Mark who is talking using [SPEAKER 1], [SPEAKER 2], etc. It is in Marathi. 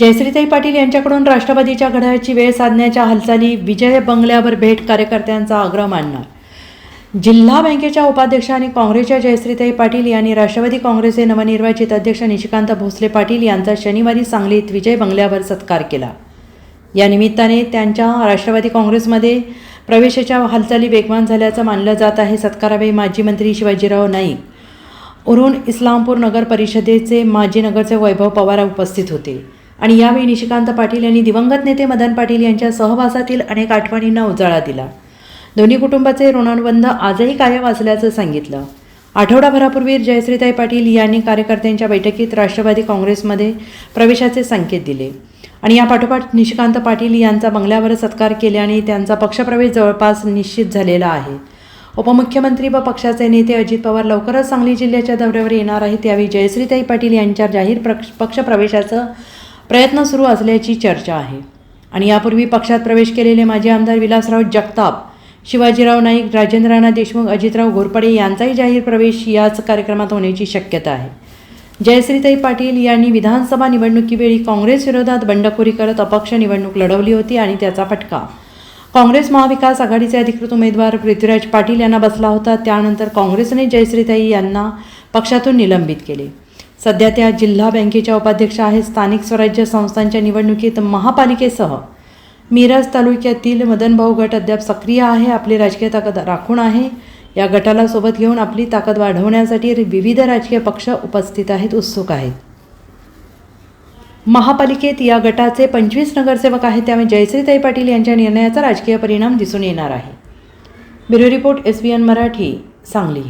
[SPEAKER 1] जयश्रीताई पाटील यांच्याकडून राष्ट्रवादीच्या घड्याळची वेळ साधण्याच्या हालचाली विजय बंगल्यावर भेट कार्यकर्त्यांचा आग्रह मानणार. जिल्हा बँकेच्या उपाध्यक्ष आणि काँग्रेसच्या जयश्रीताई पाटील यांनी राष्ट्रवादी काँग्रेसचे नवनिर्वाचित अध्यक्ष निशिकांत भोसले पाटील यांचा शनिवारी सांगलीत विजय बंगल्यावर सत्कार केला. या निमित्ताने त्यांच्या राष्ट्रवादी काँग्रेसमध्ये प्रवेशाच्या हालचाली वेगवान झाल्याचं मानलं जात आहे. सत्कारावेळी माजी मंत्री शिवाजीराव नाईक उरून इस्लामपूर नगर परिषदेचे माजी नगरचे वैभव पवार उपस्थित होते. आणि यावेळी निशिकांत पाटील यांनी दिवंगत नेते मदन पाटील यांच्या सहवासातील अनेक आठवणींना उजाळा दिला. दोन्ही कुटुंबाचे ऋणानुबंध आजही कायम असल्याचं सांगितलं. आठवडाभरापूर्वी जयश्रीताई पाटील यांनी कार्यकर्त्यांच्या बैठकीत राष्ट्रवादी काँग्रेसमध्ये प्रवेशाचे संकेत दिले. आणि या पाठोपाठ निशिकांत पाटील यांचा बंगल्यावर सत्कार केल्याने त्यांचा पक्षप्रवेश जवळपास निश्चित झालेला आहे. उपमुख्यमंत्री व पक्षाचे नेते अजित पवार लवकरच सांगली जिल्ह्याच्या दौऱ्यावर येणार आहेत. त्यावेळी जयश्रीताई पाटील यांच्या जाहीर प्रक्ष पक्षप्रवेशाचं प्रयत्न सुरू असल्याची चर्चा आहे. आणि यापूर्वी पक्षात प्रवेश केलेले माजी आमदार विलासराव जगताप शिवाजीराव नाईक राजेंद्र राणा देशमुख अजितराव घोरपडे यांचाही जाहीर प्रवेश याच कार्यक्रमात होण्याची शक्यता आहे. जयश्रीताई पाटील यांनी विधानसभा निवडणुकीवेळी काँग्रेस विरोधात बंडखोरी करत अपक्ष निवडणूक लढवली होती आणि त्याचा फटका. काँग्रेस महाविकास आघाडीचे अधिकृत उमेदवार पृथ्वीराज पाटील यांना बसला होता. त्यानंतर काँग्रेसने जयश्रीताई यांना पक्षातून निलंबित केले. सध्या त्या जिल्हा बँकेच्या उपाध्यक्ष आहेत स्थानिक स्वराज्य संस्थांच्या निवडणुकीत महापालिकेसह. मिरज तालुक्यातील मदनभाऊ गट अद्याप सक्रिय आहे आपली राजकीय ताकद राखून आहे. या गटाला सोबत घेऊन आपली ताकद वाढवण्यासाठी विविध राजकीय पक्ष उपस्थित आहेत उत्सुक आहेत. महापालिकेत या गटाचे पंचवीस नगरसेवक आहेत त्यामुळे जयश्रीताई पाटील यांच्या निर्णयाचा राजकीय परिणाम दिसून येणार आहे. Bureau report S B N Marathi Sangli.